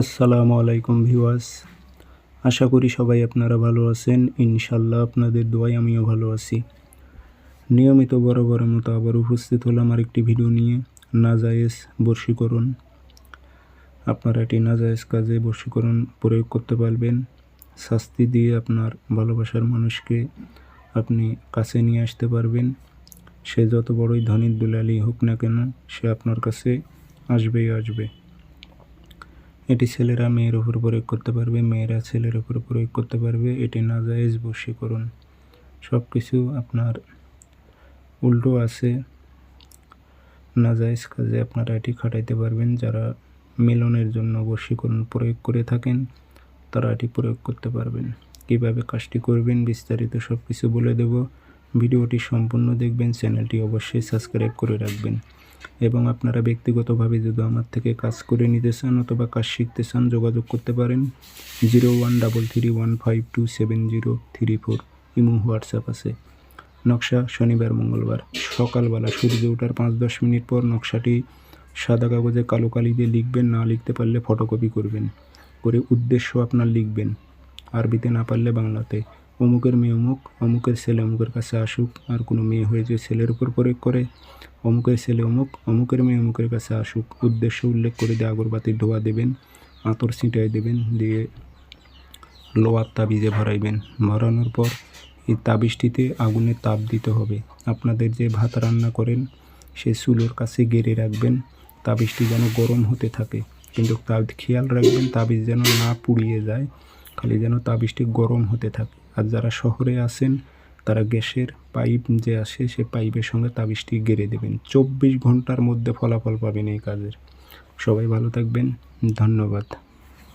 আসসালামু আলাইকুম ভিউয়ার্স। আশা করি সবাই আপনারা ভালো আছেন। ইনশাল্লাহ আপনাদের দোয়ায় আমিও ভালো আছি। নিয়মিত বরাবরের মতো আবার উপস্থিত হলাম আরেকটি ভিডিও নিয়ে। নাজায়েজ বর্ষীকরণ। আপনারা এটি নাজায়েজ কাজে বর্ষীকরণ প্রয়োগ করতে পারবেন। শাস্তি দিয়ে আপনার ভালোবাসার মানুষকে আপনি কাছে নিয়ে আসতে পারবেন। সে যত বড়ই ধনীর দুলালি হোক না কেন, সে আপনার কাছে আসবেই আসবে। এটি ছেলেরা মেয়ের উপর প্রয়োগ করতে পারবে, মেয়েরা ছেলের উপর প্রয়োগ করতে পারবে। এটি না নাজায়েজ বশীকরণ। সব কিছু আপনার উল্টো আছে। নাজায়েজ কাজে আপনারা এটি খাটাইতে পারবেন। যারা মিলনের জন্য বশীকরণ প্রয়োগ করে থাকেন, তারা এটি প্রয়োগ করতে পারবেন। কীভাবে কাজটি করবেন বিস্তারিত সব কিছু বলে দেব। ভিডিওটি সম্পূর্ণ দেখবেন, চ্যানেলটি অবশ্যই সাবস্ক্রাইব করে রাখবেন। এবং আপনারা ব্যক্তিগতভাবে যদি আমার থেকে কাজ করে নিতে চান অথবা কাজ শিখতে চান, যোগাযোগ করতে পারেন। Zero one double three one five two seven zero three four. Imo WhatsApp আছে। নকশা শনিবার, মঙ্গলবার। সকালবেলা সূর্য ওঠার পাঁচ দশ মিনিট পর নকশাটি সাদা কাগজে কালো কালি দিয়ে লিখবেন, না লিখতে পারলে ফটোকপি করবেন। করে উদ্দেশ্য আপনার লিখবেন। আরবিতে না পারলে বাংলাতে। অমুকের মেয়ে অমুক, অমুকের ছেলে অমুকের কাছে আসুক। আর কোনো মেয়ে হয়ে যে ছেলের উপর প্রয়োগ করে অমুকের ছেলে অমুক, অমুকের মেয়ে অমুকের কাছে আসুক, উদ্দেশ্য উল্লেখ করে দিয়ে আগরবাতির ধোয়া দেবেন, আতর ছিটাই দেবেন, দিয়ে লোয়ার তাবিজে ভরাইবেন। ভরানোর পর এই তাবিজটিতে আগুনে তাপ দিতে হবে। আপনাদের যে ভাত রান্না করেন, সে চুলোর কাছে গেড়ে রাখবেন। তাবিজটি যেন গরম হতে থাকে। কিন্তু তা খেয়াল রাখবেন, তাবিজ যেন না পুড়িয়ে যায়, খালি যেন তাবিজটি গরম হতে থাকে। আর যারা শহরে আসেন তারা গ্যাসের পাইপ যে আসে, সে পাইপের সঙ্গে তাবিজটি গেড়ে দেবেন। চব্বিশ ঘণ্টার মধ্যে ফলাফল পাবেন এই কাজের। সবাই ভালো থাকবেন। ধন্যবাদ।